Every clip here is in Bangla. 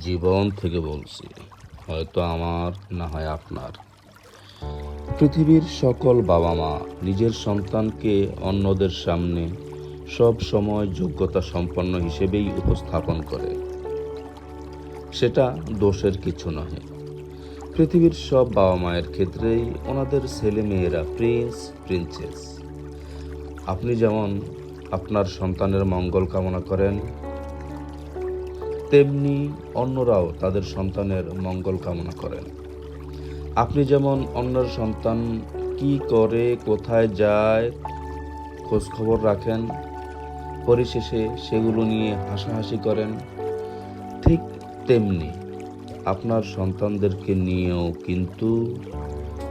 জীবন থেকে বলছি, হয়তো আমার, না হয় আপনার। পৃথিবীর সকল বাবা মা নিজের সন্তানকে অন্যদের সামনে সব সময় যোগ্যতা সম্পন্ন হিসেবেই উপস্থাপন করে। সেটা দোষের কিছু নহে। পৃথিবীর সব বাবা মায়ের ক্ষেত্রেই ওনাদের ছেলে মেয়েরা প্রিন্স, প্রিন্সেস। আপনি যেমন আপনার সন্তানের মঙ্গল কামনা করেন তেমনি অন্যরাও তাদের সন্তানের মঙ্গল কামনা করেন। আপনি যেমন অন্যের সন্তান কি করে, কোথায় যায় খোঁজ খবর রাখেন, পরিশেষে সেগুলো নিয়ে হাসাহাসি করেন, ঠিক তেমনি আপনার সন্তানদেরকে নিয়েও কিন্তু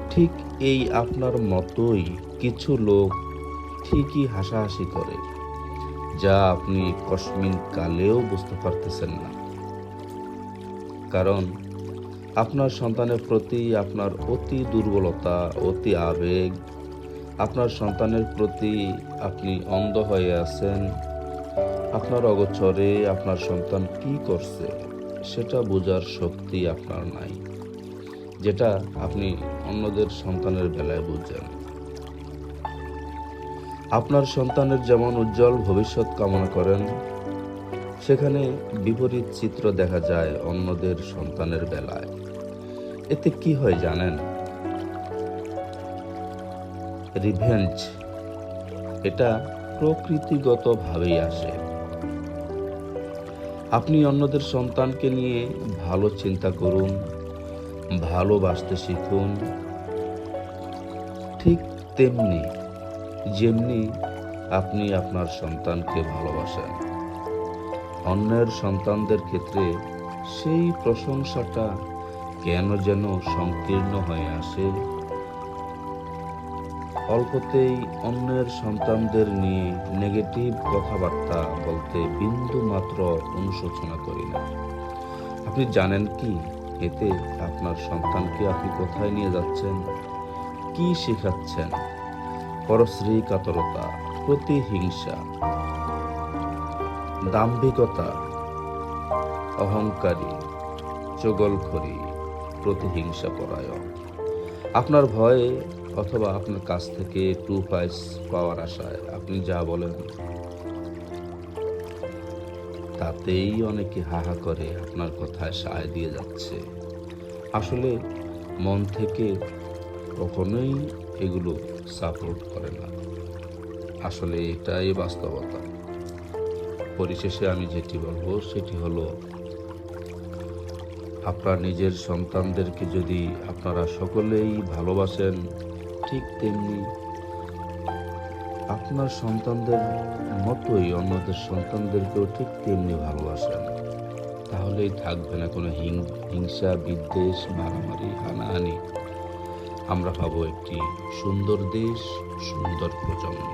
ঠিক এই আপনার মতোই কিছু লোক ঠিকই হাসাহাসি করে। যা আপনি কসমিন কালেও বুঝতে পারতেছেন না। কারণ আপনার সন্তানের প্রতি আপনার অতি দুর্বলতা, অতি আবেগ, আপনার সন্তানের প্রতি আপনি অন্ধ হয়ে আছেন, আপনার অগোচরে আপনার সন্তান কি করছে, সেটা বোঝার শক্তি আপনার নাই, যেটা আপনি অন্যদের সন্তানের বেলায় বুঝেন। আপনার সন্তানের যেমন উজ্জ্বল ভবিষ্যৎ কামনা করেন, সেখানে বিপরীত চিত্র দেখা যায় অন্যদের সন্তানের বেলায়। এতে কি হয় জানেন? রিভেঞ্জ। এটা প্রকৃতিগতভাবেই আসে। আপনি অন্যদের সন্তানকে নিয়ে ভালো চিন্তা করুন, ভালোবাসতে শিখুন, ঠিক তেমনি যেমনি আপনি আপনার সন্তানকে ভালোবাসেন, অন্যের সন্তানদের ক্ষেত্রে সেই প্রশংসাটা কেন যেন সংকীর্ণ হয়ে আসে? অল্পতেই অন্যের সন্তানদের নিয়ে নেগেটিভ কথাবার্তা বলতে বিন্দু মাত্র অনুশোচনা করি না। আপনি জানেন কি? এতে আপনার সন্তানকে আপনি কোথায় নিয়ে যাচ্ছেন? কি শেখাচ্ছেন? পরশ্রী কাতরতা প্রতিহিংসা, দাম্ভিকতা, অহংকারী, চগলখড়ি প্রতিহিংসা পরায়ণ আপনার ভয়ে অথবা আপনার কাছ থেকে টু পাইস পাওয়ার আশায় আপনি যা বলেন, তাতেই অনেকে হাহা করে আপনার কথায় সায় দিয়ে যাচ্ছে। আসলে মন থেকে কখনোই এগুলো সাপোর্ট করে না। আসলে এটাই বাস্তবতা। পরিশেষে আমি যেটি বলব, সেটি হলো, আপনার নিজের সন্তানদেরকে যদি আপনারা সকলেই ভালোবাসেন, ঠিক তেমনি আপনার সন্তানদের মতোই অন্যদের সন্তানদেরকেও ঠিক তেমনি ভালোবাসেন। তাহলেই থাকবে না কোনো হিংসা, বিদ্বেষ, মারামারি, হানাহানি। আমরা পাবো একটি সুন্দর দেশ সুন্দর প্রজন্ম।